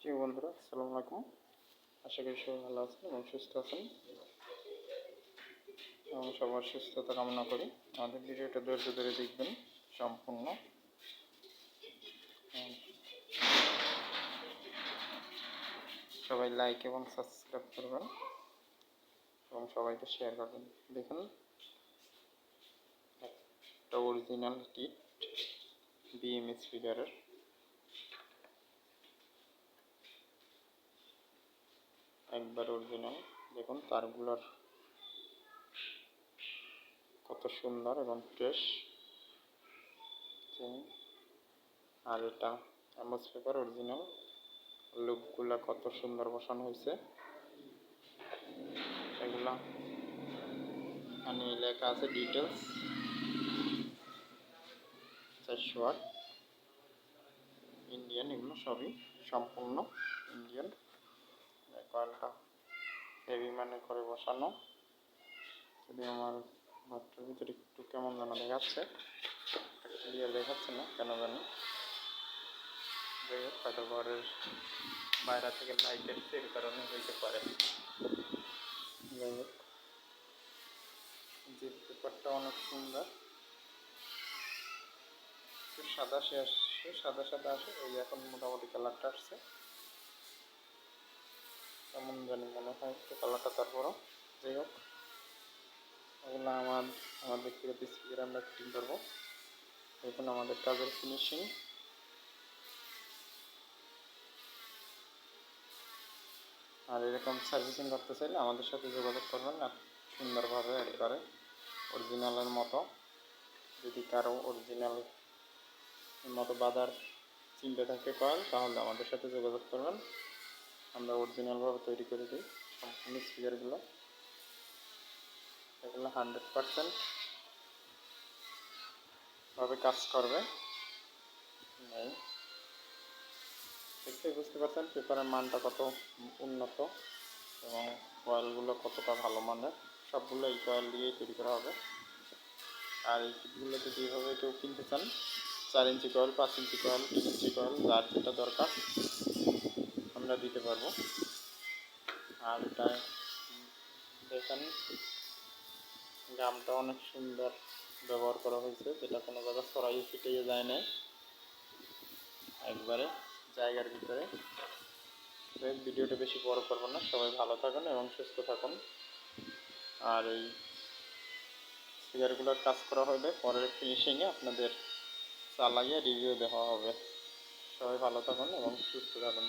প্রিয় বন্ধুরা, আসসালামু আলাইকুম। আশা করি সবাই ভালো আছেন এবং সুস্থ আছেন। এবং সবার সুস্থতা কামনা করি। আমাদের ভিডিওটা ধৈর্য ধরে দেখবেন, সম্পূর্ণ। সবাই লাইক এবং সাবস্ক্রাইব করবেন এবং সবাইকে শেয়ার করবেন। দেখুন, একটা অরিজিনাল কিট বিএমএস ফিগারের একবার অরিজিনাল। দেখুন, তারগুলোর কত সুন্দর এবং ফ্রেশ আর এটা অ্যাম্বস পেপার অরিজিনাল লুকগুলা কত সুন্দর বসানো হয়েছে। এগুলা এখানে লেখা আছে ডিটেলস চারশো আট ইন্ডিয়ান এগুলো সবই সম্পূর্ণ ইন্ডিয়ান কয়েলটা হেভি মানে করে বসানো। যদি আমার মাত্রার ভিতরে একটু কেমন যেন দেখাচ্ছে ক্লিয়ার দেখাচ্ছে না, কেন জানি। যাই হোক, হয়তো ঘরের বাইরে থেকে লাইট এসছে এর কারণে হইতে পারে। যাই হোক, যে পেপারটা অনেক সুন্দর। সাদা সে আসছে, সাদা সাদা আসে, এই এখন মোটামুটি কালারটা আসছে। কেমন জানি মনে হয় কালারটা তারপরও। যাই হোক এগুলো আমার আমার ব্যক্তিগত স্পিকার আমরা ফিটিং করব দেখুন আমাদের কাজের ফিনিশিং আর এরকম সার্ভিসিং করতে চাইলে আমাদের সাথে যোগাযোগ করবেন না সুন্দরভাবে একবারে অরিজিনালের মতো। যদি কারও অরিজিনাল মতো বাজার চিন্তা থাকে কয়েল, তাহলে আমাদের সাথে যোগাযোগ করবেন। আমরা অরিজিনালভাবে তৈরি করে দিই। সম্পূর্ণ স্পিকারগুলো এগুলো হান্ড্রেড পারসেন্ট ভাবে কাজ করবে। দেখতে বুঝতে পারছেন পেপারের মানটা কত উন্নত এবং কয়েলগুলো কতটা ভালো মানের। সবগুলো এই কয়েল দিয়েই তৈরি করা হবে। আর এই কিটগুলো যদি এইভাবে কেউ কিনতে চান, চার ইঞ্চি কয়েল পাঁচ ইঞ্চি কয়েল তিন ইঞ্চি কয়েল যার যেটা দরকার আমরা দিতে পারব। আর এটা দেখেন, গামটা অনেক সুন্দর ব্যবহার করা হয়েছে, যেটা কোনো জায়গায় সরাই ফিটিয়ে যায় না একবারে জায়গার ভিতরে। ভিডিওটা বেশি বড় করব না, সবাই ভালো থাকুন এবং সুস্থ থাকুন। আর এই স্পিকারগুলোর কাজ করা হবে, পরের ফিনিশিংয়ে আপনাদের চালাইয়ে রিভিউ দেওয়া হবে। সবাই ভালো থাকুন এবং সুস্থ থাকুন।